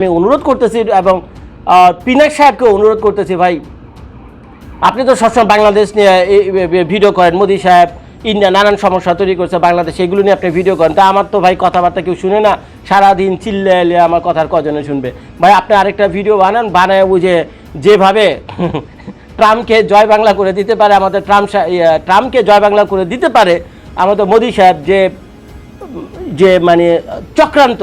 আমি অনুরোধ করতেছি এবং পিনাক সাহেবকে অনুরোধ করতেছি ভাই। আপনি তো সবসময় বাংলাদেশ নিয়ে ভিডিও করেন মোদি সাহেব ইন্ডিয়া নানান সমস্যা তৈরি করছে বাংলাদেশ এগুলো নিয়ে আপনি ভিডিও করেন। তা আমার তো ভাই কথাবার্তা কেউ শুনে না সারাদিন চিল্লে এলে আমার কথার কজনে শুনবে। ভাই আপনি আরেকটা ভিডিও বানান বানায় বুঝে যেভাবে ট্রাম্পকে জয় বাংলা করে দিতে পারে আমাদের ট্রাম্প ইয়া, ট্রাম্পকে জয় বাংলা করে দিতে পারে আমাদের মোদি সাহেব যে যে মানে চক্রান্ত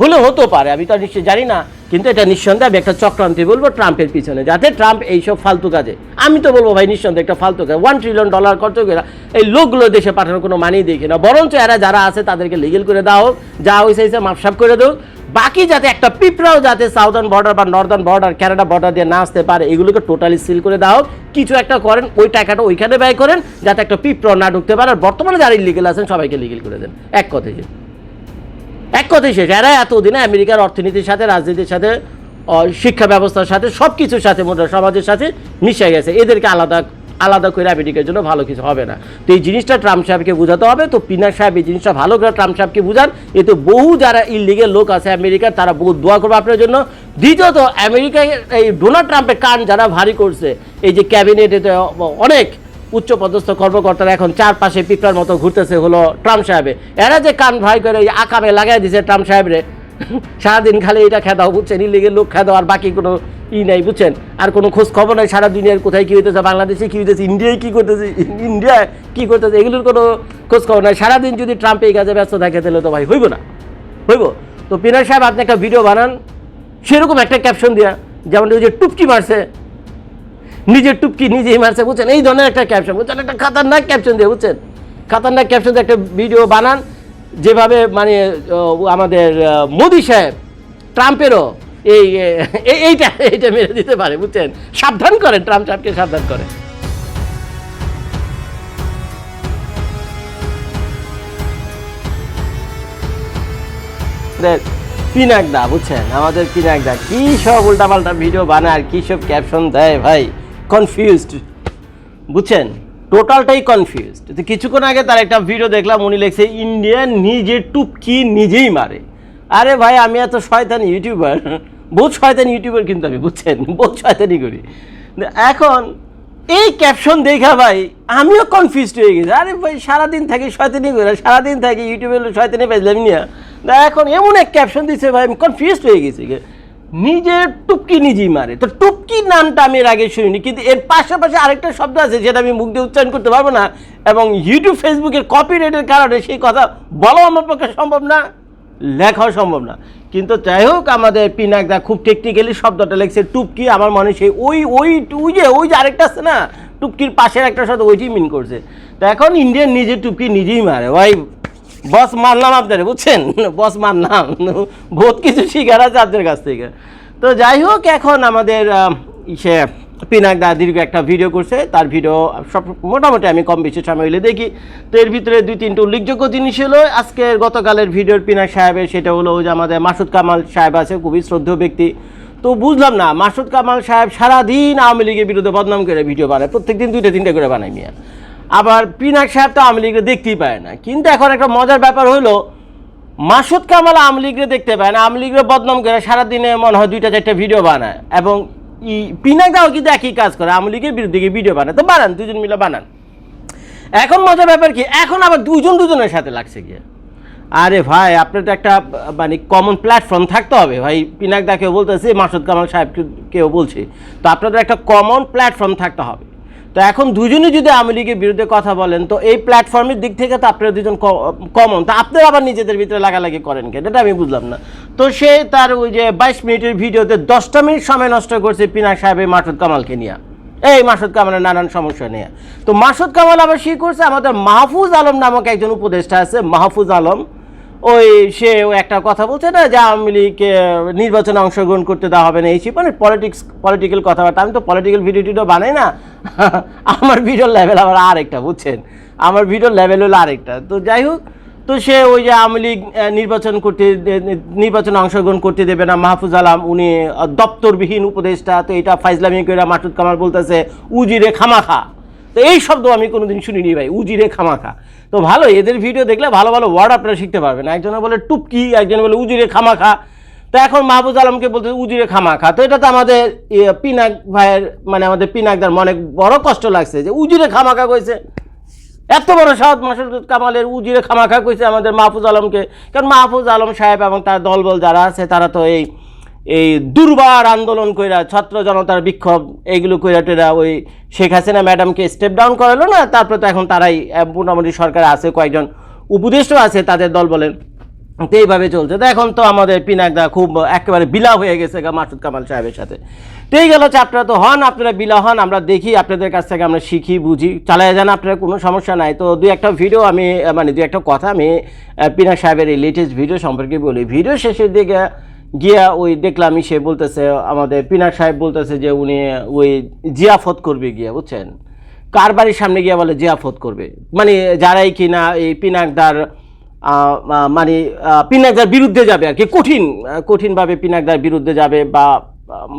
হলে হতে পারে, আমি তো নিশ্চয়ই জানি না, কিন্তু এটা নিঃসন্দেহে আমি একটা চক্রান্তি বলব ট্রাম্পের পিছনে, যাতে ট্রাম্প এইসব ফালতু কাজে, আমি তো বলব ভাই নিঃসন্দেহে একটা ফালতু কাজ ওয়ান ট্রিলিয়ন ডলার খরচ করে এই লোকগুলো দেশে পাঠানোর কোনো মানেই দেখি না, বরঞ্চ এরা যারা আছে তাদেরকে লিগেল করে দেওয়া হোক যা হয়েছে হয়েছে, মাপসাপ করে দেও, বাকি যাতে একটা পিঁপড়াও যাতে সাউদার্ন বর্ডার বা নর্দার্ন বর্ডার কানাডা বর্ডার দিয়ে না আসতে পারে, এগুলোকে টোটালি সিল করে দেওয়া হোক কিছু একটা করেন, ওই টাকাটা ওইখানে ব্যয় করেন, যাতে একটা পিঁপড়া না ঢুকতে পারে, আর বর্তমানে যারা ইলিগেল আছেন সবাইকে লিগেল করে দেন, এক কথায়। এক কথাই শেষ। এরা এতদিনে আমেরিকার অর্থনীতির সাথে, রাজনীতির সাথে শিক্ষা ব্যবস্থার সাথে সব কিছুর সাথে, মোটা সমাজের সাথে মিশে গেছে। এদেরকে আলাদা আলাদা করে আমেরিকার জন্য ভালো কিছু হবে না। তো এই জিনিসটা ট্রাম্প সাহেবকে বোঝাতে হবে। তো পিনা সাহেব এই জিনিসটা ভালো করে ট্রাম্প সাহেবকে বোঝান। এতে বহু যারা ইলিগেল লোক আছে আমেরিকার, তারা বহু দোয়া করবে আপনার জন্য। দ্বিতীয়ত, আমেরিকায় এই ডোনাল্ড ট্রাম্পের কান যারা ভারী করছে, এই যে ক্যাবিনেটে অনেক উচ্চ পদস্থ কর্মকর্তারা এখন চারপাশে পিঁপড়ার মতো ঘুরতেছে হলো ট্রাম্প সাহেবে। এরা যে কান ভাই করে এই আকামে লাগাই দিছে ট্রাম্প সাহেবরে, সারাদিন খালি এটা খেদাও, বুঝছেন? ইলিগের লোক খেদাও, আর বাকি কোনো ই নাই, বুঝছেন? আর কোনো খোঁজ খবর নাই, সারা দুনিয়ার কোথায় কী হইতেছে, বাংলাদেশে কী হইতেছে, ইন্ডিয়ায় কী করতেছে, ইন্ডিয়ায় কী করতেছে, এগুলোর কোনো খোঁজ খবর নাই। সারাদিন যদি ট্রাম্প এই কাজে ব্যস্ত থাকে, তাহলে তো ভাই হইব না। হইব? তো পিনার সাহেব, আপনি একটা ভিডিও বানান, সেরকম একটা ক্যাপশন দিয়া, যেমন ওই যে টুপটি মারছে নিজের টুপকি নিজেই মারছে, বুঝছেন? এই ধরনের একটা ক্যাপশন বুঝছেন? একটা খাতারনাক ক্যাপশন দিয়ে, বুঝছেন? খাতারনাক ক্যাপশন দিয়ে একটা ভিডিও বানান, যেভাবে মানে আমাদের মোদি সাহেব ট্রাম্পেরও এই এই- এইটা এইটা মেরে দিতে পারে, বুঝছেন? সাবধান করেন, ট্রাম্প সাহেবকে সাবধান করেন। পিনাকদা বুঝছেন? আমাদের পিনাকদা কি সব উল্টাপাল্টা ভিডিও বানায় আর কি সব ক্যাপশন দেয় ভাই। কনফিউজড বুঝছেন? টোটালটাই কনফিউজড তো কিছুক্ষণ আগে তার একটা ভিডিও দেখলাম, উনি লিখছে ইন্ডিয়া নিজে টুপকি নিজেই মারে। আরে ভাই, আমি এত শয়তান ইউটিউবার বহুত শয়তান ইউটিউবার কিন্তু আমি, বুঝছেন? বহুত শয়তানি করি। এখন, এই ক্যাপশন দেখা ভাই, আমিও কনফিউজড হয়ে গেছি। আরে ভাই, সারাদিন থাকি শয়তানি করে, সারাদিন থাকি ইউটিউবে শয়তানি পেয়েছিলাম নিয়ে। এখন এমন এক ক্যাপশন দিছে ভাই, আমি কনফিউজড হয়ে গেছি। নিজের টুপকি নিজেই মারে। তো টুপকি নামটা আমি এর আগে শুনিনি, কিন্তু এর পাশাপাশি আরেকটা শব্দ আছে যেটা আমি মুখ দিয়ে উচ্চারণ করতে পারব না, এবং ইউটিউব ফেসবুকের কপিরাইটের কারণে সেই কথা বলাও আমার পক্ষে সম্ভব না, লেখাও সম্ভব না। কিন্তু যাই হোক, আমাদের পিনাকদা খুব টেকনিক্যালি শব্দটা লেখছে, টুপকি, আমার মনে সেই ওই ওই ওই যে ওই যে আরেকটা আছে না, টুপকির পাশের একটা শব্দ ওইটি মিন করছে। তো এখন ইন্ডিয়ান নিজে টুপকি নিজেই মারে, ভাই। বস মানলাম আপনারে বুঝছেন? বস মানলাম বহুত কিছু শিখার আছে আপনার কাছ থেকে। তো যাই হোক এখন আমাদের আহ, ইসে পিনাকদা দীর্ঘ একটা ভিডিও করছে। তার ভিডিও সব মোটামুটি আমি কম বেশি সময় হলে দেখি। তো এর ভিতরে দুই তিনটে উল্লেখযোগ্য জিনিস হলো আজকের গতকালের ভিডিওর পিনাক সাহেবের সেটা হলো যে আমাদের মাসুদ কামাল সাহেব আছে খুবই শ্রদ্ধেয় ব্যক্তি। তো বুঝলাম না মাসুদ কামাল সাহেব সারাদিন আওয়ামী লীগের বিরুদ্ধে বদনাম করে ভিডিও বানায়। প্রত্যেকদিন দুইটা তিনটে করে বানায় মিয়া। আবার পিনাক সাহেব তো আওয়ামী লীগকে দেখতেই পায় না। কিন্তু এখন একটা মজার ব্যাপার হলো, মাসুদ কামাল আওয়ামী লীগরে দেখতে পায় না। আওয়ামী লীগরে বদনাম করে সারাদিনে মনে হয় দুইটা, চারটা ভিডিও বানায়। এবং ই পিনাকদাও কিন্তু একই কাজ করে, আওয়ামী লীগের বিরুদ্ধে ভিডিও বানায়। তো বানান দুজন মিলে বানান। এখন মজার ব্যাপার কি, এখন আবার দুজন দুজনের সাথে লাগছে গিয়ে। আরে ভাই, আপনার তো একটা মানে কমন প্ল্যাটফর্ম থাকতে হবে। ভাই পিনাকদা কেউ বলতেছে, মাসুদ কামাল সাহেব কেউ বলছে। তো আপনাদের একটা কমন প্ল্যাটফর্ম থাকতে হবে। তো এখন দুজনে যদি আওয়ামী লীগের বিরুদ্ধে কথা বলেন, তো এই প্ল্যাটফর্মের দিক থেকে তো আপনারা দুজন কমন তো আপনারা আবার নিজেদের ভিতরে লাগালাগি করেন কেন? এটা আমি বুঝলাম না। তো সে তার ওই যে বাইশ মিনিটের ভিডিওতে দশটা মিনিট সময় নষ্ট করছে পিনাক সাহেবের মাসুদ কামালকে নিয়ে। এই মাসুদ কামালের নানান সমস্যা নিয়ে। তো মাসুদ কামাল আবার সে করছে? আমাদের মাহফুজ আলম নামক একজন উপদেষ্টা আছে, মাহফুজ আলম। ওই সে একটা কথা বলছে না যে আওয়ামী লীগকে নির্বাচনে অংশগ্রহণ করতে দেওয়া হবে না, এই মানে পলিটিক্স পলিটিক্যাল কথাবার্তা। আমি তো পলিটিক্যাল ভিডিও টিডিও বানাই না। আমার ভিডিওর লেভেল আবার আরেকটা, বুঝছেন? আমার ভিডিওর লেভেল হলো আরেকটা। তো যাই হোক, তো সে ওই যে আওয়ামী লীগ নির্বাচন করতে নির্বাচনে অংশগ্রহণ করতে দেবে না। মাহফুজ আলম, উনি দপ্তরবিহীন উপদেষ্টা, তো এটা ফাইজলামি করে মাসুদ কামাল বলতেছে, উজিরে খামাখা। তো এই শব্দ আমি কোনোদিন শুনিনি ভাই, উজিরে খামাখা। তো ভালো, এদের ভিডিও দেখলে ভালো ভালো ওয়ার্ড আপনারা শিখতে পারবেন। একজনে বলে টুপকি, একজনে বলে উজিরে খামাখা। তো এখন মাহবুজ আলমকে বলতে উজিরে খামা খা তো এটা তো আমাদের পিনাক ভাইয়ের মানে আমাদের পিনাকদার মনে বড় কষ্ট লাগছে যে উজিরে খামাখা কইছে। এত বড় সাহস মাসুদ কামালের উজিরে খামাখা কইছে আমাদের মাহফুজ আলমকে। কারণ মাহফুজ আলম সাহেব এবং তার দলবল যারা আছে, তারা তো এই এই দুর্বার আন্দোলন কইরা ছাত্র জনতার বিক্ষোভ, এইগুলো কইরা টেরা ওই শেখ হাসিনা ম্যাডামকে স্টেপ ডাউন করালো না, তারপরে তো এখন তারাই মোটামুটি সরকার আছে, কয়েকজন উপদেষ্টা আছে তাদের দল বলেন। তো এইভাবে চলছে। তো এখন তো আমাদের পিনাকদা খুব একেবারে বিলা হয়ে গেছে মাসুদ কামাল সাহেবের সাথে। তো এই গেল আপনারা তো হন, আপনারা বিলা হন, আমরা দেখি, আপনাদের কাছ থেকে আমরা শিখি, বুঝি। চালায় যান, আপনার কোনো সমস্যা নাই। তো দুই একটা ভিডিও আমি মানে দুই একটা কথা আমি পিনাক সাহেবের এই লেটেস্ট ভিডিও সম্পর্কে বলি। ভিডিও শেষের দিকে গিয়া ওই দেখলাম সে বলতেছে, আমাদের পিনাক সাহেব বলতেছে যে উনি ওই জিয়াফত করবে গিয়া, বুঝছেন? কার বাড়ির সামনে গিয়া বলে জিয়াফত করবে? মানে যারাই কি না এই পিনাকদার মানে পিনাকদার বিরুদ্ধে যাবে আর কি, কঠিন কঠিনভাবে পিনাকদার বিরুদ্ধে যাবে বা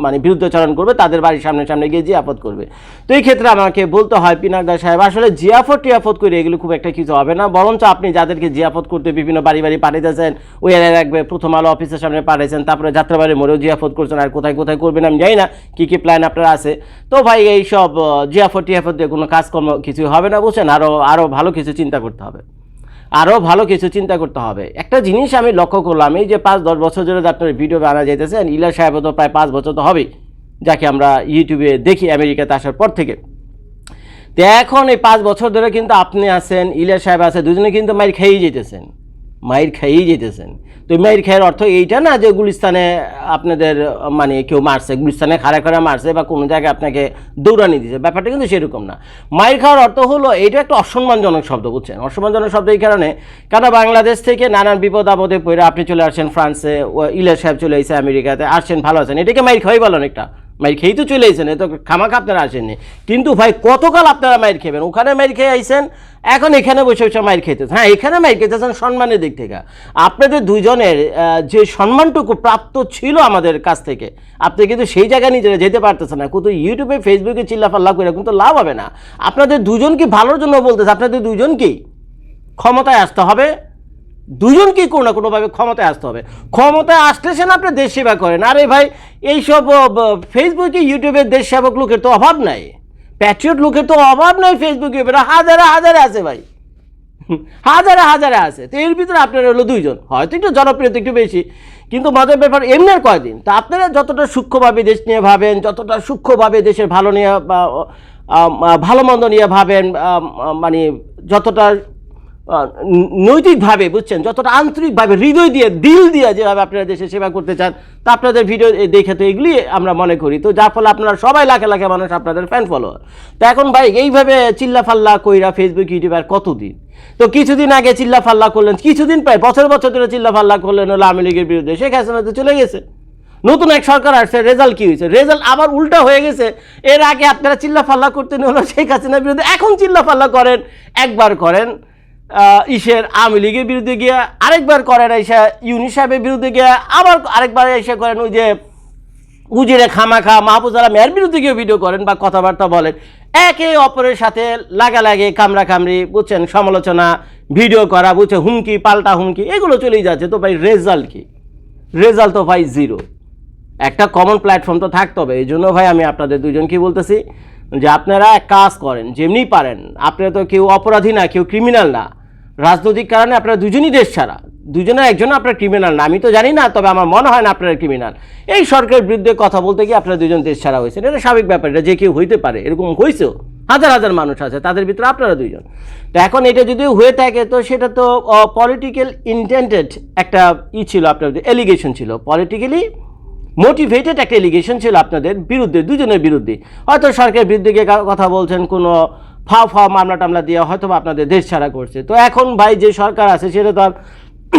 মানে বিরুদ্ধাচরণ করবে, তাদের বাড়ির সামনে সামনে গিয়ে জিয়াফত করবে। তো এই ক্ষেত্রে আমাকে বলতে হয় পিনাকদার সাহেব, আসলে জিয়াফত টিয়াফত করে এগুলো খুব একটা কিছু হবে না, বরঞ্চ আপনি যাদেরকে জিয়াফত করতে বিভিন্ন বাড়ি বাড়ি পাঠাইতেছেন, ওই এলাকায় রাখবে, প্রথম আলো অফিসের সামনে পাঠাইছেন, তারপরে যাত্রাবাড়ি মোড়েও জিয়াফত করছেন, আর কোথায় কোথায় করবেন আমি জানি না, কী কী প্ল্যান আপনার আছে। তো ভাই এই সব জিয়াফত টিয়াফত দিয়ে কোনো কাজকর্ম কিছু হবে না বুঝছেন আরও আরও ভালো কিছু চিন্তা করতে হবে। আরও ভালো কিছু চিন্তা করতে হবে। একটা জিনিস আমি লক্ষ্য করলাম, এই যে পাঁচ, দশ বছর ধরে আপনার ভিডিও বানা যেতেছেন ইলা সাহেব তো প্রায় পাঁচ বছর তো হবেই, যাকে আমরা ইউটিউবে দেখি আমেরিকাতে আসার পর থেকে। তো এখন এই পাঁচ বছর ধরে কিন্তু আপনি আছেন ইলা সাহেব আছে, দুজনে কিন্তু মাইর খেয়েই যেতেছেন মাইর খেয়েই যেতেছেন। তো মায়ের মাইর খেয়ের অর্থ এইটা না যে গুলিস্তানে আপনাদের মানে কেউ মারছে, গুলিস্তানে খাড়া খাড়া মারছে বা কোনো জায়গায় আপনাকে দৌড়ানি দিছে। ব্যাপারটা কিন্তু সেরকম না। মায়ের খাওয়ার অর্থ হলো এইটা একটা অসম্মানজনক শব্দ, বুঝছেন? অসম্মানজনক শব্দ এই কারণে কেন বাংলাদেশ থেকে নানান বিপদ আপদে পড়ে আপনি চলে আসছেন ফ্রান্সে ইলিয়াস সাহেব চলে এসে আমেরিকাতে, আসছেন, ভালো আছেন। এটাকে মাইর খাওয়াই বলো অনেকটা মাইর খেয়েই তো চলে এসেছেন, এ তো খামাখা আপনারা আসেননি। কিন্তু ভাই, কতকাল আপনারা মাইর খেবেন? ওখানে মাইর খেয়ে আইসেন এখন এখানে বসে বসে মাইর খেতেছেন। হ্যাঁ এখানে মাইর খেতেছেন সম্মানের দিক থেকে। আপনাদের দুজনের যে সম্মানটুকু প্রাপ্ত ছিল আমাদের কাছ থেকে, আপনি কিন্তু সেই জায়গায় নিজেরা যেতে পারতেছেন না। কিন্তু ইউটিউবে, ফেসবুকে চিল্লাফাল্লা করে কিন্তু লাভ হবে না। আপনাদের দুজন কি ভালোর জন্য বলতেছে? আপনাদের দুজন কি ক্ষমতায় আসতে হবে? দুজনকেই কোনো না, কোনোভাবে ক্ষমতায় আসতে হবে। ক্ষমতায় আসতেছেন আপনি দেশ সেবা করেন। আরে ভাই, এইসব ফেসবুকে ইউটিউবের দেশ সেবক লোকের তো অভাব নাই। প্যাট্রিয়ট লোকের তো অভাব নাই ফেসবুকে হাজারে হাজারে আছে ভাই। হাজারে হাজারে আছে। তো এর ভিতরে আপনারা হলো দুইজন। হয়তো একটু জনপ্রিয়তা একটু বেশি। কিন্তু মজার ব্যাপার, এমনি আর কয়দিন? তা আপনারা যতটা সূক্ষ্মভাবে দেশ নিয়ে ভাবেন, যতটা সূক্ষ্মভাবে দেশের ভালো নিয়ে ভালো মন্দ নিয়ে ভাবেন মানে যতটা নৈতিকভাবে, বুঝছেন? যতটা আন্তরিকভাবে হৃদয় দিয়ে, দিল দিয়ে যেভাবে আপনারা দেশে সেবা করতে চান, তা আপনাদের ভিডিও দেখে তো এগুলি আমরা মনে করি। তো যার ফলে আপনারা সবাই লাখে লাখে মানুষ আপনাদের ফ্যান ফলোয়ার তো এখন ভাই, এইভাবে চিল্লা ফাল্লা কইরা ফেসবুক ইউটিউব আর কতদিন? তো কিছুদিন আগে চিল্লা ফাল্লা করলেন, কিছুদিন প্রায় বছর বছর ধরে চিল্লা ফাল্লা করলেন হলো আওয়ামী লীগের বিরুদ্ধে। শেখ হাসিনা তো চলে গেছে। নতুন এক সরকার আসছে রেজাল্ট কী হয়েছে? রেজাল্ট আবার উল্টা হয়ে গেছে। এর আগে আপনারা চিল্লা ফাল্লা করতেন হলো শেখ হাসিনার বিরুদ্ধে, এখন চিল্লা ফাল্লা করেন, একবার করেন। ইসের আওয়ামী লীগের বিরুদ্ধে গিয়ে আরেকবার করেন এসে ইউনি সাহেবের বিরুদ্ধে গিয়ে আবার আরেকবার এসে করেন ওই যে উজিরে খামাখা মাহফুজ আলম এর বিরুদ্ধে গিয়ে ভিডিও করেন বা কথাবার্তা বলেন। একে অপরের সাথে লাগালাগি কামড়া কামড়ি বুঝছেন, সমালোচনা ভিডিও করা বুঝছে হুমকি, পাল্টা হুমকি, এগুলো চলেই যাচ্ছে। তো ভাই রেজাল্ট কি? রেজাল্ট তো ভাই জিরো একটা কমন প্ল্যাটফর্ম তো থাকতে হবে। এই জন্য ভাই আমি আপনাদের দুজনকেই বলতেছি যে আপনারা এক কাজ করেন, যেমনি পারেন, আপনারা তো কেউ অপরাধী না, কেউ ক্রিমিনাল না। রাজনৈতিক কারণে আপনারা দুজনই দেশ ছাড়া, দুজনে একজন আপনার ক্রিমিনাল না। আমি তো জানি না, তবে আমার মনে হয় না আপনারা ক্রিমিনাল এই সরকারের বিরুদ্ধে কথা বলতে গিয়ে আপনারা দুজন দেশ ছাড়া হয়েছেন। এটা স্বাভাবিক ব্যাপার, এটা যে কেউ হইতে পারে, এরকম হয়েছেও হাজার হাজার মানুষ আছে, তাদের ভিতরে আপনারা দুইজন। তো এখন এটা যদি হয়ে থাকে, তো সেটা তো পলিটিক্যাল ইন্টেন্টেড একটা ই ছিল আপনার এলিগেশন ছিল। পলিটিক্যালি মোটিভেটেড একটা এলিগেশন ছিল আপনাদের বিরুদ্ধে, দুজনের বিরুদ্ধে। হয়তো সরকারের বিরুদ্ধে গিয়ে কথা বলছেন, কোনো ফাও ফাও মামলা টামলা দিয়ে হয়তো আপনাদের দেশ ছাড়া করছে। তো এখন ভাই যে সরকার আছে, সেটা তো আর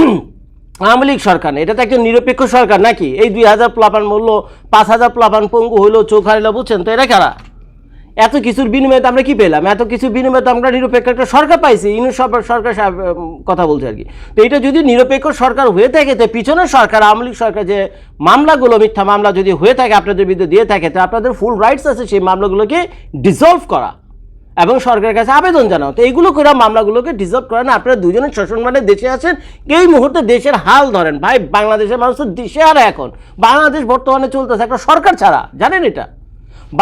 আওয়ামী লীগ সরকার এটা তো একজন নিরপেক্ষ সরকার নাকি? এই দুই হাজার প্লাপান মূল্য, পাঁচ হাজার প্লাবান পঙ্গু হইল চোখ হারিল বুঝছেন? তো এরা কারা? এত কিছুর বিনিময়ে তো আমরা কি পেলাম? এত কিছুর বিনিময়ে তো আমরা নিরপেক্ষ একটা সরকার পাইছি। ইনু সরকার কথা বলছে আর কি। তো এটা যদি নিরপেক্ষ সরকার হয়ে থাকে, তো পিছনের সরকার, আওয়ামী লীগ সরকার যে মামলাগুলো, মিথ্যা মামলা যদি হয়ে থাকে, আপনাদের বিরুদ্ধে দিয়ে থাকে, তো আপনাদের ফুল রাইটস আছে সেই মামলাগুলোকে ডিসলভ করা এবং সরকারের কাছে আবেদন জানাও। তো এইগুলো করে মামলাগুলোকে ডিজার্ভ করেন আপনারা দুজনের মানে দেশে আছেন, এই মুহূর্তে দেশের হাল ধরেন। ভাই, বাংলাদেশের মানুষ তো দেশে আর এখন। বাংলাদেশ বর্তমানে চলতেছে একটা সরকার ছাড়া, জানেন এটা?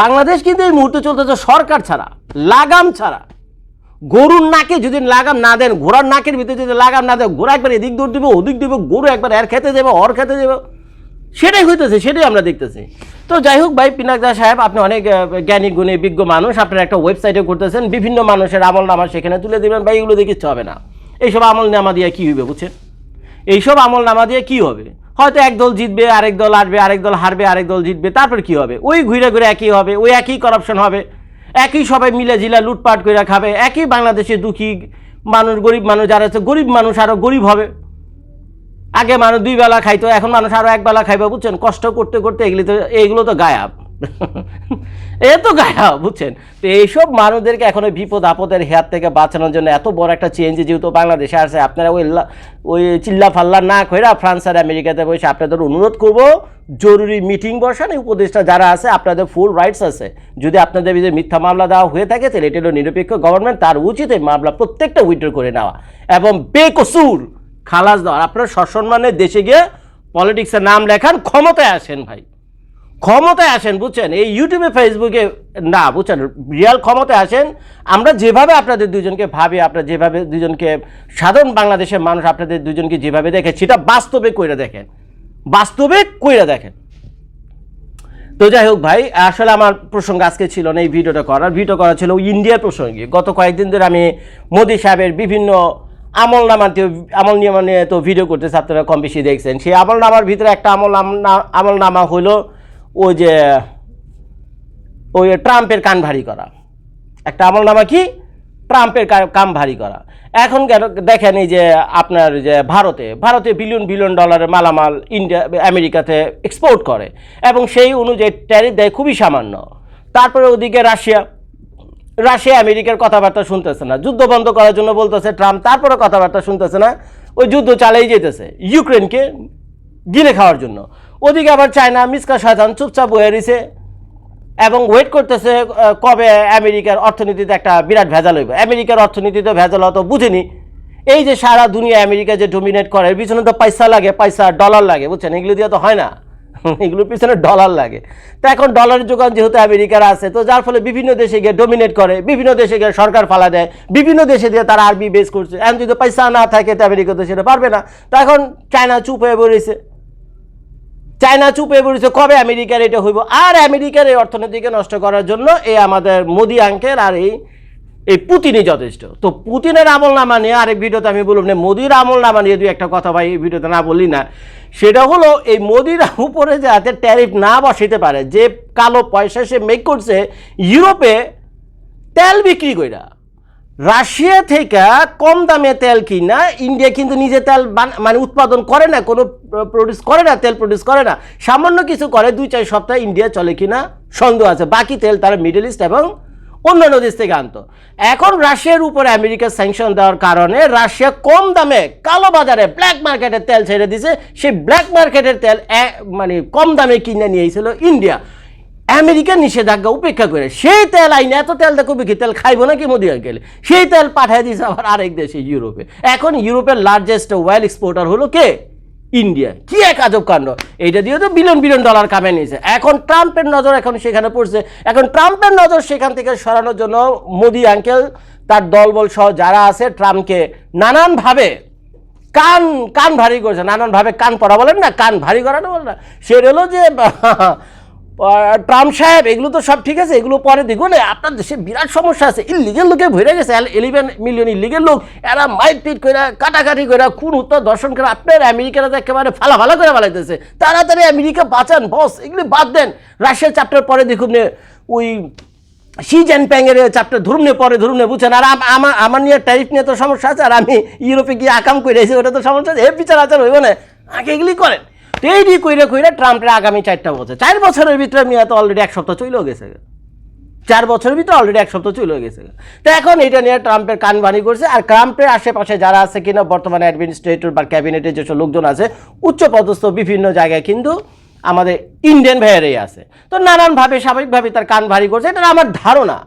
বাংলাদেশ কিন্তু এই মুহূর্তে চলতেছে সরকার ছাড়া, লাগাম ছাড়া। গরুর নাকে যদি লাগাম না দেন, ঘোড়ার নাকের ভিতরে যদি লাগাম না দেন, ঘোড়া একবার এদিক দৌড় দিবে, ওদিক দিবে, গরু একবার এর খেতে দেবে অর খেতে দেবে সেটাই হইতেছে, সেটাই আমরা দেখতেছি। তো যাই হোক ভাই, পিনাক পিনাকদা সাহেব, আপনি অনেক জ্ঞানী, গুণী, বিজ্ঞ মানুষ, আপনারা একটা ওয়েবসাইটে করতেছেন, বিভিন্ন মানুষের আমল নামা সেখানে তুলে দেবেন। ভাই, এগুলো কিচ্ছু হবে না। এইসব আমল নামা দিয়ে কী হইবে, বুঝছেন? এইসব আমল নামা দিয়ে কী হবে? হয়তো এক দল জিতবে, আরেক দল আসবে, আরেক দল হারবে, আরেক দল জিতবে, তারপর কি হবে? ওই ঘুরে ঘুরে একই হবে, ওই একই করাপশন হবে, একই সবাই মিলে জিলা লুটপাট করে খাবে, একই বাংলাদেশে দুঃখী মানুষ, গরিব মানুষ যারা আছে, গরিব মানুষ আরও গরিব হবে। আগে মানুষ দুই বেলা খাইতো, এখন মানুষ আরও এক বেলা খাইবে, বুঝছেন? কষ্ট করতে করতে এগুলি তো এইগুলো তো গায়াব। এ তো গায়া, বুঝছেন? তো এইসব মানুষদেরকে এখন ওই বিপদ আপদের হেয়ার থেকে বাঁচানোর জন্য এত বড় একটা চেঞ্জ যেহেতু বাংলাদেশে আসে আপনারা ওই ওই চিল্লা ফাল্লা না কইরা ফ্রান্স আর আমেরিকাতে বসে আপনাদের অনুরোধ করব, জরুরি মিটিং বসান উপদেষ্টা যারা আছে, আপনাদের ফুল রাইটস আছে। যদি আপনাদের বিরুদ্ধে মিথ্যা মামলা দেওয়া হয়ে থাকে, তাহলে এটা হলো নিরপেক্ষ গভর্নমেন্ট তার উচিত এই মামলা প্রত্যেকটা উইথড্র করে নেওয়া। এবং বেকসুর খালাস দেওয়ার আপনারা সসম্মানে দেশে গিয়ে পলিটিক্সের নাম লেখান, ক্ষমতায় আসেন ভাই। ক্ষমতায় আসেন, বুঝছেন? এই ইউটিউবে ফেসবুকে না, বুঝছেন? রিয়াল ক্ষমতায় আসেন। আমরা যেভাবে আপনাদের দুজনকে ভাবি, আপনারা যেভাবে দুজনকে সাধারণ বাংলাদেশের মানুষ আপনাদের দুজনকে যেভাবে দেখে সেটা বাস্তবে কইরা দেখেন। বাস্তবে কইরা দেখেন। তো যাই হোক ভাই, আসলে আমার প্রসঙ্গ আজকে ছিল না, এই ভিডিওটা করার। ভিডিও করা ছিল ইন্ডিয়ার প্রসঙ্গে। গত কয়েকদিন ধরে আমি মোদি সাহেবের বিভিন্ন আমল নামাতে আমল নিয়ম নিয়ে তো ভিডিও করতেছে, আপনারা কম বেশি দেখছেন। সেই আমল নামার ভিতরে একটা আমল আমল নামা হলো ওই যে ওই ট্রাম্পের কান ভারী করা। একটা আমল নামা কি? ট্রাম্পের কাম ভারী করা। এখন দেখেন এই যে আপনার যে ভারতে ভারতে বিলিয়ন বিলিয়ন ডলারের মালামাল ইন্ডিয়া, আমেরিকাতে এক্সপোর্ট করে এবং সেই অনুযায়ী ট্যারিফ দেয় খুবই সামান্য। তারপরে ওদিকে রাশিয়া রাশিয়া আমেরিকার কথাবার্তা শুনতেছে না। যুদ্ধ বন্ধ করার জন্য বলতেছে ট্রাম্প, তারপরে কথাবার্তা শুনতেছে না। ওই যুদ্ধ চালাই যেতেছে। ইউক্রেনকে গিলে খাওয়ার জন্য। ওদিকে আবার চায়না মিসকা শয়তান চুপচাপ বয়ে রয়েছে এবং ওয়েট করতেছে কবে আমেরিকার অর্থনীতিতে একটা বিরাট ভেজাল হইবে। আমেরিকার অর্থনীতিতে ভেজাল হতো বুঝেনি। এই যে সারা দুনিয়া আমেরিকা যে ডোমিনেট করে এর পিছনে তো পয়সা লাগে পয়সা ডলার লাগে বুঝছেন? এগুলো দিয়ে তো হয় না। এগুলোর পিছনে ডলার লাগে। তো এখন ডলারের যোগান যেহেতু আমেরিকার আছে তো যার ফলে বিভিন্ন দেশে গিয়ে ডোমিনেট করে বিভিন্ন দেশে গিয়ে সরকার ফালা দেয় বিভিন্ন দেশে দিয়ে তারা আরবি বেস করছে। এখন যদি পয়সা না থাকে তো আমেরিকা তো সেটা পারবে না। তো এখন চায়না চুপ হয়ে পড়েছে চায়না চুপে পড়েছে কবে আমেরিকার এটা হইব? আর আমেরিকার এই অর্থনীতিকে নষ্ট করার জন্য এই আমাদের মোদি আঙ্কেল আর এই এই পুতিনই যথেষ্ট। তো পুতিনের আমল নামা নিয়ে আরেক ভিডিওতে আমি বললাম না মোদির আমল নামা নিয়ে দুই একটা কথা ভাই এই ভিডিওতে না বলি না। সেটা হলো, এই মোদির উপরে যে হাতে ট্যারিফ না বসাইতে পারে, যে কালো পয়সা সে মেক করছে, ইউরোপে তেল বিক্রি কইরা। রাশিয়া থেকে কম দামে তেল কিনা ইন্ডিয়া কিন্তু নিজে তেল মানে উৎপাদন করে না, কোনো প্রডিউস করে না, তেল প্রডিউস করে না। সামান্য কিছু করে, দুই, চার সপ্তাহ ইন্ডিয়া চলে কিনা সন্দেহ আছে। বাকি তেল তারা মিডল ইস্ট এবং অন্যান্য দেশ থেকে আনত। এখন রাশিয়ার উপরে আমেরিকা স্যাংশন দেওয়ার কারণে রাশিয়া কম দামে কালো বাজারে ব্ল্যাক মার্কেটের তেল ছেড়ে দিছে সেই ব্ল্যাক মার্কেটের তেল মানে কম দামে কিনে নিয়ে এসেছিল ইন্ডিয়া। আমেরিকার নিষেধাজ্ঞা উপেক্ষা করে, সেই তেল আইনে এত তেল দেখো কি তেল খাইবো নাকি মোদি গেলে সেই তেল পাঠিয়ে দিয়েছে আবার আরেক দেশে, ইউরোপে। এখন ইউরোপের লার্জেস্ট ওয়েল এক্সপোর্টার হলো কে? ইন্ডিয়া। কি এক আজব কাণ্ড। এইটা দিয়ে তো বিলিয়ন বিলিয়ন ডলার কামে নিয়েছে। এখন ট্রাম্পের নজর এখন সেখানে পড়ছে। এখন ট্রাম্পের নজর সেখান থেকে সরানোর জন্য মোদি আঙ্কেল, তার দলবল সহ যারা আছে ট্রাম্পকে নানানভাবে কান কান ভারী করছে। নানানভাবে কান পড়া বলেন না, কান ভারী করানো বলেন না। সে হলো যে ট্রাম্প সাহেব, এগুলো তো সব ঠিক আছে, এগুলো পরে দেখুন আপনার দেশে বিরাট সমস্যা আছে ইলিগেল লোকে ভরে গেছে ইলেভেন মিলিয়ন ইলিগেল লোক, এরা মাইট করে কাটাকাটি করে খুন উত্তর দর্শন করে আপনার আমেরিকারা একেবারে ফালা ফালা করে ফালাইতেছে। তাড়াতাড়ি আমেরিকা বাঁচান, বস, এগুলি বাদ দেন। রাশিয়ার চ্যাপ্টার পরে দেখুন ওই শি জ্যানপ্যাং এর চ্যাপ্টার ধরুন নে পরে ধরুন বুঝছেন, আর আমার আমার নিয়ে ট্যারিফ নিয়ে তো সমস্যা আছে, আর আমি ইউরোপে গিয়ে আকাম করে এসে, ওটা তো সমস্যা আছে এ বিচার আচার হইব না। আগে এগুলি করেন। তো এই দিয়ে কইরে কইরে ট্রাম্পের আগামী চারটা বছর। চার বছরের ভিতরে মিয়া তো অলরেডি এক সপ্তাহ চলেও গেছে চার বছরের ভিতরে অলরেডি এক সপ্তাহ চলে গেছে তো এখন এটা নিয়ে ট্রাম্পের কান বানি করছে, আর ট্রাম্পের আশেপাশে যারা আছে কিনা, বর্তমানে অ্যাডমিনিস্ট্রেটর বা ক্যাবিনেটের যেসব লোকজন আছে উচ্চপদস্থ বিভিন্ন জায়গায় কিন্তু আমাদের ইন্ডিয়ান ভাইয়ারাই আছে। তো নানানভাবে, স্বাভাবিকভাবে তার কান ভারী করছে, এটা আমার ধারণা।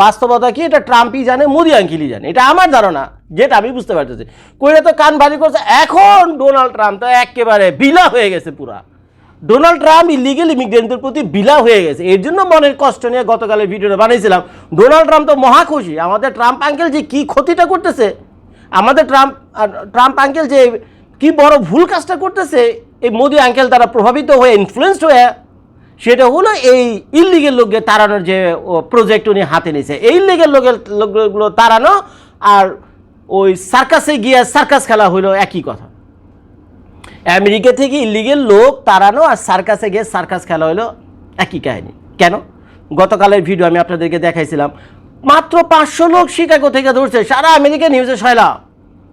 বাস্তবতা কি? এটা ট্রাম্পই জানে, মোদি আঙ্কিলই জানে। এটা আমার ধারণা, যেটা আমি বুঝতে পারতেছি। কইরা তো কান ভারী করছে। এখন ডোনাল্ড ট্রাম্প তো একেবারে বিলা হয়ে গেছে পুরা। ডোনাল্ড ট্রাম্প ইলিগেল ইমিগ্রেন্টদের প্রতি বিলা হয়ে গেছে। এর জন্য মনের কষ্ট নিয়ে গতকালের ভিডিওটা বানিয়েছিলাম ডোনাল্ড ট্রাম্প তো মহা খুশি। আমাদের ট্রাম্প আঙ্কেল যে কি ক্ষতিটা করতেছে? আমাদের ট্রাম্প ট্রাম্প আঙ্কেল যে কি বড় ভুল কাজটা করতেছে? এই মোদি আঙ্কেল তারা প্রভাবিত হয়ে ইনফ্লুয়েসড হয়ে সেটা হলো এই ইলিগেল লোককে তাড়ানোর যে প্রজেক্ট উনি হাতে নিয়েছে এই ইলিগেল লোকের, লোকগুলো তাড়ানো আর ওই সার্কাসে গিয়ে সার্কাস খেলা হলো একই কথা। আমেরিকা থেকে ইলিগেল লোক তাড়ানো আর সার্কাসে গিয়ে সার্কাস খেলা হলো একই কাহিনী। কেন? গতকালের ভিডিও আমি আপনাদেরকে দেখাইছিলাম। মাত্র পাঁচশো লোক শিকাগো থেকে ধরছে, সারা আমেরিকা নিউজে ছয়লা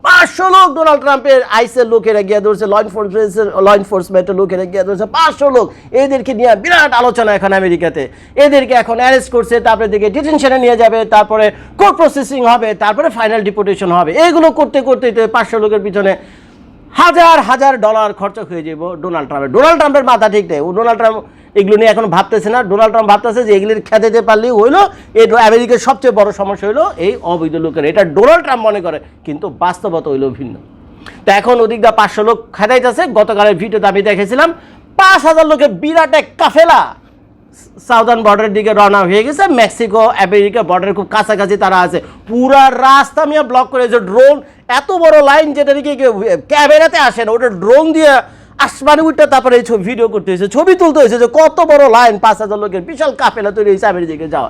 পাঁচশো লোক ডোনাল্ড ট্রাম্পের আইসের লোকেরা ধরছে ল এনফোর্সমেন্টের ল এনফোর্সমেন্টের লোকেরা ধরছে, পাঁচশো লোক। এদেরকে নিয়ে বিরাট আলোচনা এখন আমেরিকাতে। এদেরকে এখন অ্যারেস্ট করছে, তারপরে দিকে ডিটেনশনে নিয়ে যাবে, তারপরে কোর্ট প্রসেসিং হবে, তারপরে ফাইনাল ডিপোটেশন হবে। এগুলো করতে করতে পাঁচশো লোকের পিছনে হাজার হাজার ডলার খরচ হয়ে যাব ডোনাল্ড ট্রাম্পের। ডোনাল্ড ট্রাম্পের মাথা ঠিক নেই। ও ডোনাল্ড ট্রাম্প এগুলো নিয়ে এখন ভাবতেছে না। ডোনাল্ড ট্রাম্প ভাবতেছে যে এগুলির খেতে পারলেই হইল এই আমেরিকার সবচেয়ে বড় সমস্যা হলো এই অবৈধ লোকের। এটা ডোনাল্ড ট্রাম্প মনে করে, কিন্তু বাস্তবতা হইল ভিন্ন। তো এখন ওদিক দা পাঁচশো লোক খেদাইতেছে। গতকালের ভিডিওতে আমি দেখেছিলাম, পাঁচ হাজার লোকের বিরাট এক কাফেলা সাউদার্ন বর্ডারের দিকে রওনা হয়ে গেছে। মেক্সিকো, আমেরিকা বর্ডারের খুব কাছাকাছি তারা আছে। পুরা রাস্তা মিয়া ব্লক করেছে ড্রোন এত বড় লাইন যেটা নাকি ক্যামেরাতে আসে না, ওটা ড্রোন দিয়ে আসমানে উঠতে তারপরে এই ছবি ভিডিও করতে হয়েছে, ছবি তুলতে হয়েছে যে কত বড় লাইন পাঁচ হাজার লোকের বিশাল কাফেলা তৈরি হয়েছে আমেরিকাকে যাওয়া।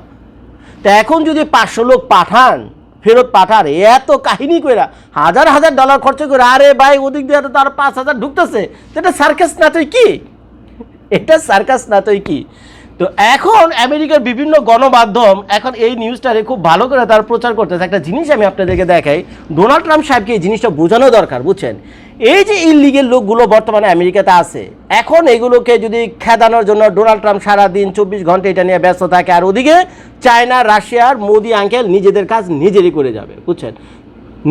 তা এখন যদি পাঁচশো লোক পাঠান, ফেরত পাঠান এত কাহিনী কইরা হাজার হাজার ডলার খরচ করে, আরে ভাই, ওদিক দিয়ে তো তার পাঁচ হাজার ঢুকতেছে এটা সার্কাস না তুই কি? এটা সার্কাস না তুই কি? তো এখন আমেরিকার বিভিন্ন গণমাধ্যম এখন এই নিউজটারে খুব ভালো করে তার প্রচার করতেছে। একটা জিনিস আমি আপনাদেরকে দেখাই, ডোনাল্ড ট্রাম্প সাহেবকে এই জিনিসটা বোঝানো দরকার, বুঝছেন? এই যে ইলিগেল লোকগুলো বর্তমানে আমেরিকাতে আছে, এখন এগুলোকে যদি খেদানোর জন্য ডোনাল্ড ট্রাম্প সারাদিন চব্বিশ ঘণ্টা এটা নিয়ে ব্যস্ত থাকে, আর ওদিকে চায়না রাশিয়ার মোদি আঙ্কেল নিজেদের কাজ নিজেরই করে যাবে, বুঝছেন?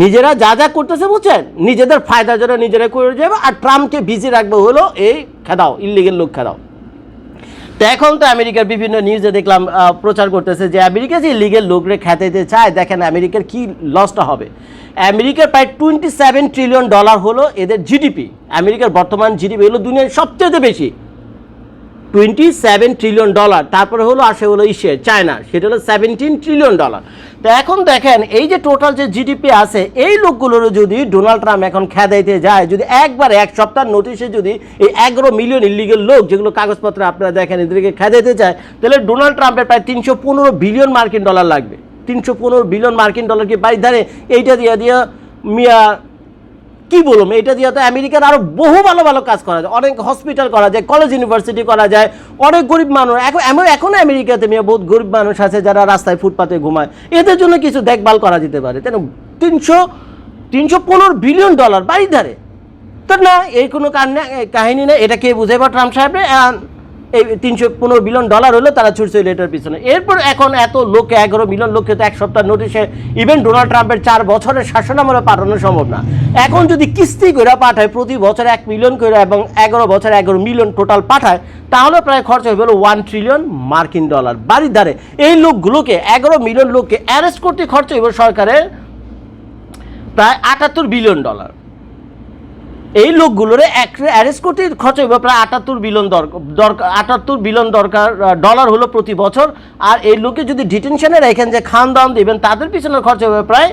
নিজেরা যা যা করতেছে, বুঝছেন? নিজেদের ফায়দার জন্য নিজেরা করে যাবে, আর ট্রাম্পকে বিজি রাখবে হলো এই খেদাও ইলিগেল লোক খেদাও। তো এখন তো আমেরিকার বিভিন্ন নিউজে দেখলাম প্রচার করতেছে যে আমেরিকা যে লিগের লোকরে খেতে চায়, দেখেন আমেরিকার কি লসটা হবে। আমেরিকার প্রায় টোয়েন্টি সেভেন ট্রিলিয়ন ডলার হলো এদের জিডিপি আমেরিকার বর্তমান জিডিপি হলো দুনিয়ার সবচেয়ে বেশি। টোয়েন্টি সেভেন ট্রিলিয়ন ডলার তারপরে হলো আসে হলো ইসে, চায়না, সেটা হলো সেভেন্টিন ট্রিলিয়ন ডলার তো এখন দেখেন, এই যে টোটাল যে জিডিপি আছে, এই লোকগুলোর যদি ডোনাল্ড ট্রাম্প এখন খেদাইতে যায়, যদি একবার এক সপ্তাহ নোটিশে যদি এই এগারো মিলিয়ন ইলিগেল লোক যেগুলো কাগজপত্র আপনারা দেখেন, এদেরকে খেদাইতে চায় তাহলে ডোনাল্ড ট্রাম্পের প্রায় তিনশো পনেরো বিলিয়ন মার্কিন ডলার লাগবে। তিনশো পনেরো বিলিয়ন মার্কিন ডলার কি বাড়ি ধারে? এইটা দিয়ে দিয়ে মিয়া কি বলব এটা দিয়ে তো আমেরিকার আরও বহু ভালো ভালো কাজ করা যায়। অনেক হসপিটাল করা যায় কলেজ ইউনিভার্সিটি করা যায়। অনেক গরিব মানুষ এখন এমন এখন আমেরিকাতে মেয়ে বহুত গরিব মানুষ আছে যারা রাস্তায় ফুটপাতে ঘুমায়। এদের জন্য কিছু দেখভাল করা যেতে পারে। তাই তিনশো তিনশো পনেরো বিলিয়ন ডলার বাড়ির ধারে। তো না এই কোনো কারণে কাহিনী না এটা কে বুঝাইবা ট্রাম্প সাহেবের আহ, এই তিনশো পনেরো বিলিয়ন ডলার হলো তারা ছুটছে এটার পিছনে। এরপর এখন এত লোকে এগারো মিলিয়ন লোককে তো এক সপ্তাহ নোটিশে ইভেন ডোনাল্ড ট্রাম্পের চার বছরের শাসন আমলে পাঠানো সম্ভব না। এখন যদি কিস্তি করে পাঠায়, প্রতি বছর এক মিলিয়ন করে এবং এগারো বছর এগারো মিলিয়ন টোটাল পাঠায়, তাহলে প্রায় খরচ হয়ে গেল ওয়ান ট্রিলিয়ন মার্কিন ডলার বাড়ির ধারে, এই লোকগুলোকে, এগারো মিলিয়ন লোককে অ্যারেস্ট করতে খরচ হইব সরকারের প্রায় আটাত্তর বিলিয়ন ডলার এই লোকগুলোরে অ্যারেস্ট করতে খরচ হইব প্রায় আটাত্তর বিলিয়ন দরকার আটাত্তর বিলিয়ন দরকার ডলার হলো প্রতি বছর। আর এই লোকে যদি ডিটেনশনে রাখেন, যে খান দাম দিবেন, তাদের পিছনে খরচ হবে প্রায়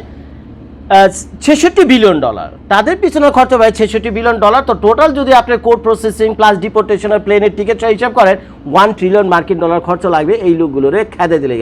ছেষট্টি বিলিয়ন ডলার তাদের পিছনে খরচ হবে ছেষট্টি বিলিয়ন ডলার তো টোটাল যদি আপনি কোর্ট প্রসেসিং প্লাস ডিপোর্টেশনের প্লেনের টিকিট হিসাব করেন ওয়ান ট্রিলিয়ন মার্কিন ডলার খরচ লাগবে এই লোকগুলোরে খেদে দিলে।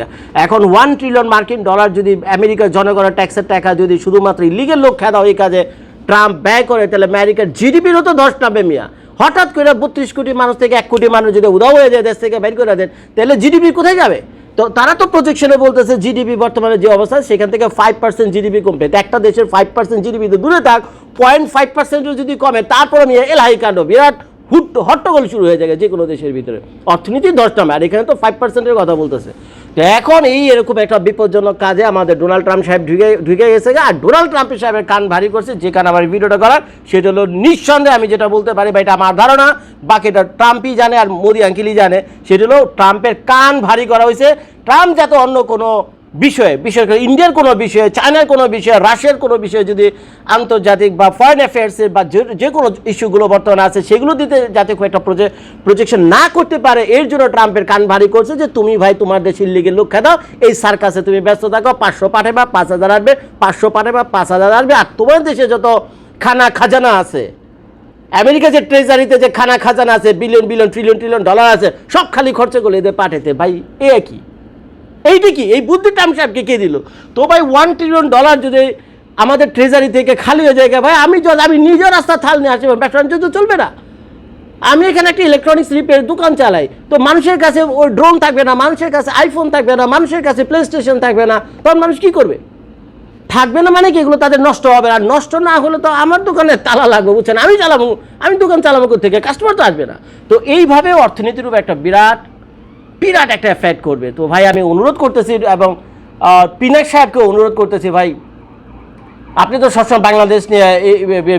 এখন ওয়ান ট্রিলিয়ন মার্কিন ডলার যদি আমেরিকার জনগণের ট্যাক্সের টাকা যদি শুধুমাত্র ইলিগেল লোক খেদাও এই কাজে ট্রাম্প ব্যয় করে, তাহলে আমেরিকার জিডিপিরও তো দশ নামবে মিয়া। হঠাৎ করে বত্রিশ কোটি মানুষ থেকে এক কোটি মানুষ যদি উদাও হয়ে যায়, দেশ থেকে বের করে দেন, তাহলে জিডিপি কোথায় যাবে? তো তারা তো প্রজেকশনে বলতেছে, জিডিপি বর্তমানে যে অবস্থা, সেখান থেকে ফাইভ পার্সেন্ট জিডিপি কমবে। তো একটা দেশের ফাইভ পার্সেন্ট জিডিপি তো দূরে থাক পয়েন্ট ফাইভ পার্সেন্টও যদি কমে তারপর আমি এলাহি কাণ্ড, বিরাট হুট হট্টগোল শুরু হয়ে যাবে যে কোনো দেশের ভিতরে। অর্থনীতি দশ নামে আর এখানে তো ফাইভ পার্সেন্টের কথা বলতেছে। এখন এই এরকম একটা বিপজ্জনক কাজে আমাদের ডোনাল্ড ট্রাম্প সাহেব ঢুকে ঢুকে গেছে আর ডোনাল্ড ট্রাম্প সাহেবের কান ভারী করছে, যে কান আমার ভিডিওটা করার, সেটা হলো নিঃসন্দেহে আমি যেটা বলতে পারি, বা এটা আমার ধারণা, বাকিটা ট্রাম্পই জানে আর মোদি আঙ্কিলই জানে, সেটা হলো ট্রাম্পের কান ভারী করা হয়েছে। ট্রাম্প যাতে অন্য কোনো বিষয়ে বিশেষ করে ইন্ডিয়ার কোনো বিষয়ে, চায়নার কোনো বিষয়ে, রাশিয়ার কোনো বিষয়ে যদি আন্তর্জাতিক বা ফরেন অ্যাফেয়ার্সের বা যে কোনো ইস্যুগুলো বর্তমানে আছে, সেগুলো দিতে যাতে খুব একটা প্রজেকশন না করতে পারে, এর জন্য ট্রাম্পের কান ভারী করছে যে, তুমি ভাই, তোমার দেশের লিগের লোক দাও, এই সার্কাসে তুমি ব্যস্ত থাকো, পাঁচশো পাঠাবা, পাঁচ হাজার আসবে, পাঁচশো পাঠাবা, পাঁচ হাজার আসবে, আর তোমার দেশে যত খানা খাজানা আছে, আমেরিকা যে ট্রেজারিতে যে খানা খাজানা আছে billion billion trillion trillion dollar আছে, সব খালি খরচা করে এদের পাঠাতে ভাই, এ কি? এইটা কি? এই বুদ্ধি ট্রাম্প সাহেবকে কে দিল? তো ভাই ওয়ান ট্রিলিয়ন ডলার যদি আমাদের ট্রেজারি থেকে খালি হয়ে যায় ভাই, আমি আমি নিজের রাস্তা থাল নিয়ে আসি ব্যবসা তো চলবে না। আমি এখানে একটা ইলেকট্রনিক্স রিপেয়ার দোকান চালাই। তো মানুষের কাছে ওই ড্রোন থাকবে না, মানুষের কাছে আইফোন থাকবে না, মানুষের কাছে প্লে স্টেশন থাকবে না তখন মানুষ কি করবে? থাকবে না মানে কি? এগুলো তাদের নষ্ট হবে। আর নষ্ট না হলে তো আমার দোকানে তালা লাগবে, বুঝছেন? আমি চালাবো, আমি দোকান চালাবো থেকে কাস্টমার তো আসবে না। তো এইভাবে অর্থনীতির উপর একটা বিরাট বিরাট একটা এফেক্ট করবে। তো ভাই আমি অনুরোধ করতেছি এবং পিনাক সাহেবকে অনুরোধ করতেছি ভাই। আপনি তো সবসময় বাংলাদেশ নিয়ে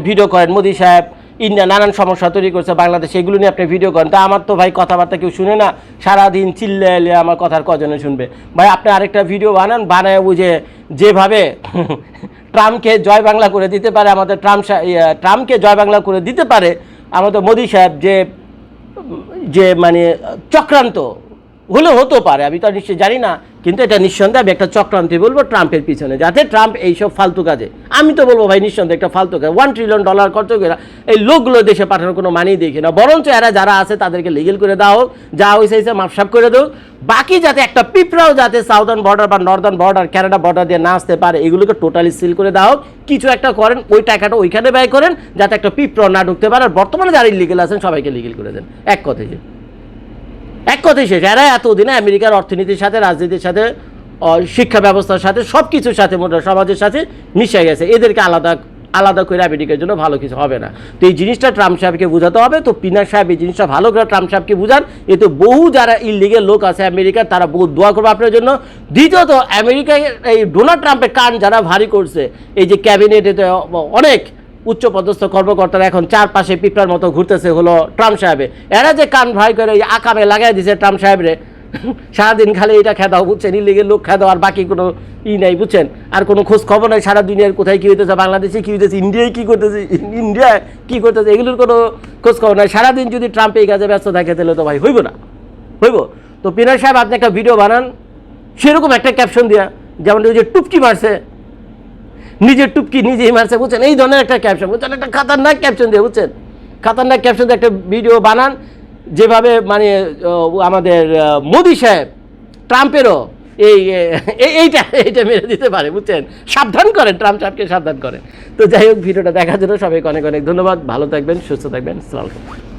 ভিডিও করেন। মোদি সাহেব ইন্ডিয়া নানান সমস্যা তৈরি করছে বাংলাদেশ এগুলো নিয়ে আপনি ভিডিও করেন। তা আমার তো ভাই কথাবার্তা কেউ শুনে না। সারাদিন চিল্লে এলে আমার কথার কজনে শুনবে। ভাই আপনি আরেকটা ভিডিও বানান বানায় বুঝে যেভাবে ট্রাম্পকে জয় বাংলা করে দিতে পারে আমাদের ট্রাম্প ইয়ে, ট্রাম্পকে জয় বাংলা করে দিতে পারে আমাদের মোদি সাহেব যে যে মানে চক্রান্ত হলে হতে পারে, আমি তো নিশ্চয়ই জানি না, কিন্তু এটা নিঃসন্দেহে আমি একটা চক্রান্তই বলব ট্রাম্পের পিছনে, যাতে ট্রাম্প এইসব ফালতু কাজে, আমি তো বলব ভাই নিঃসন্দেহে একটা ফালতু কাজ ওয়ান ট্রিলিয়ন ডলার খরচ করে এই লোকগুলো দেশে পাঠানোর কোনো মানেই দেখি না, বরঞ্চ এরা যারা আছে তাদেরকে লিগেল করে দেওয়া হোক, যা হয়েছে হয়েছে মাপসাপ করে দেও বাকি যাতে একটা পিঁপড়াও যাতে সাউদার্ন বর্ডার বা নর্দার্ন বর্ডার কানাডা বর্ডার দিয়ে না আসতে পারে, এগুলোকে টোটালি সিল করে দেওয়া হোক, কিছু একটা করেন, ওই টাকাটা ওইখানে ব্যয় করেন, যাতে একটা পিঁপড়া না ঢুকতে পারে, আর বর্তমানে যারা ইলিগেল আছেন সবাইকে লিগেল করে দেন, এক কথায় যে। এক কথাই শেষ। এরা এতদিনে আমেরিকার অর্থনীতির সাথে, রাজনীতির সাথে শিক্ষা ব্যবস্থার সাথে সব কিছুর সাথে, মোটা সমাজের সাথে মিশে গেছে। এদেরকে আলাদা আলাদা করে আমেরিকার জন্য ভালো কিছু হবে না। তো এই জিনিসটা ট্রাম্প সাহেবকে বোঝাতে হবে। তো পিনাক সাহেব এই জিনিসটা ভালো করে ট্রাম্প সাহেবকে বুঝান। এতে বহু যারা ইলিগেল লোক আছে আমেরিকার, তারা বহু দোয়া করবে আপনার জন্য। দ্বিতীয়ত, আমেরিকায় এই ডোনাল্ড ট্রাম্পের কান যারা ভারী করছে, এই যে ক্যাবিনেটে অনেক উচ্চপদস্থ কর্মকর্তারা এখন চারপাশে পিঁপড়ার মতো ঘুরতেছে হলো ট্রাম্প সাহেবে। এরা যে কান ভাই করে আকামে লাগাই দিছে ট্রাম্প সাহেবরে, সারাদিন খালি এটা খেদাও, বুঝছেন? ইলিগের লোক খেদাও, আর বাকি কোনো ই নাই, বুঝছেন? আর কোনো খোঁজ খবর নাই, সারা দুনিয়ার কোথায় কী হইতেছে, বাংলাদেশে কী হইতেছে, ইন্ডিয়ায় কী করতেছে ইন্ডিয়ায় কী করতেছে, এগুলোর কোনো খোঁজ খবর নাই। সারাদিন যদি ট্রাম্প এই কাজে ব্যস্ত থাকে, তাহলে তো ভাই হইব না। হইব? তো পিনার সাহেব, আপনি একটা ভিডিও বানান। সেরকম একটা ক্যাপশন দিয়া, যেমন ওই যে টুপকি মারছে নিজের টুপকি নিজেই মারছে, বুঝছেন? এই ধরনের একটা ক্যাপশন বুঝছেন? একটা খাতারনাক ক্যাপশন দিয়ে, বুঝছেন? খাতারনাক ক্যাপশন দিয়ে একটা ভিডিও বানান, যেভাবে মানে আমাদের মোদি সাহেব ট্রাম্পেরও এই এইটা এইটা মেরে দিতে পারে, বুঝছেন? সাবধান করেন, ট্রাম্প সাহেবকে সাবধান করেন। তো যাই হোক, ভিডিওটা দেখার জন্য সবাইকে অনেক অনেক ধন্যবাদ। ভালো থাকবেন, সুস্থ থাকবেন। সালাম